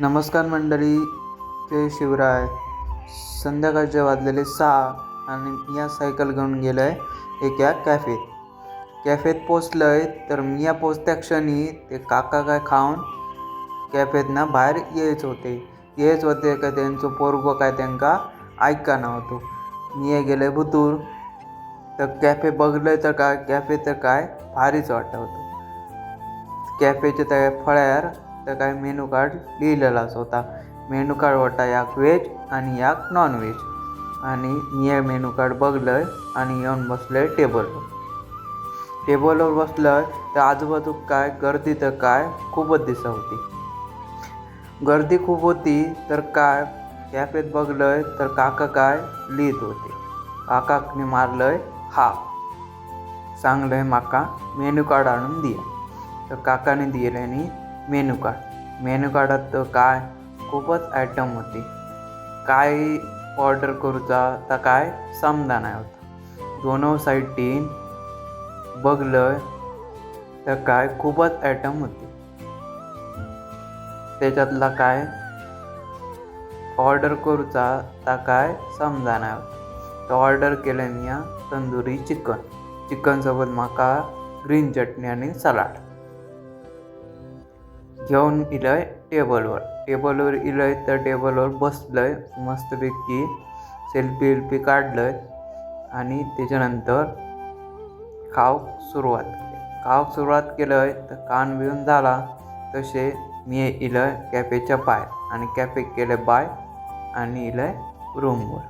नमस्कार मंडळी जय शिवराय. संध्याकाळचे वाजलेले सहा आणि या सायकल घेऊन गेलो आहे एका कॅफेत कॅफेत पोचलं आहे तर मी या पोचत्या क्षणी ते काका काय खाऊन कॅफेतना बाहेर यायच होते. यायच होते का त्यांचं पोरगो काय त्यांका ऐका नव्हतो मी गेले भुतूर. तर कॅफे बघलं तर काय कॅफे तर काय भारीच वाटत होतं. कॅफेच्या त्या फळ्यार काय मेनू कार्ड लिहिलेलाच होता. मेनू कार्ड होता याक व्हेज आणि याक नॉन व्हेज आणि मी हे मेनू कार्ड बघलं आणि येऊन बसलं टेबलवर टेबलवर बसलं तर आजूबाजू काय गर्दी तर काय खूपच दिसत होती. गर्दी खूप होती तर काय कॅफेत बघलंय तर काका काय लिहित होते. काकाने मारलंय हा सांगलंय माका मेनू कार्ड आणून दिया. तर काकाने दिलेनी मेनू कार्ड. मेनू कार्डात तर काय खूपच आयटम होती. काय ऑर्डर करूचा तर काय समजा नाही होता दोनो साईडीन बघलं तर काय खूपच आयटम होती. त्याच्यातला काय ऑर्डर करूचा तर काय समजा नाही होता. तर ऑर्डर केलं मी तंदुरी चिकन. चिकनसोबत म्हाका ग्रीन चटणी आणि सलाड घेऊन इलय टेबलवर. टेबलवर इलय तर टेबलवर बसलंय मस्तपैकी सेल्फी वेल्फी काढलंय आणि त्याच्यानंतर खावक सुरुवात केली. खावक सुरुवात केलंय तर कान बिऊन झाला. तसे मी इलय कॅफेच्या बाय आणि कॅफे केलं बाय आणि इलय रूमवर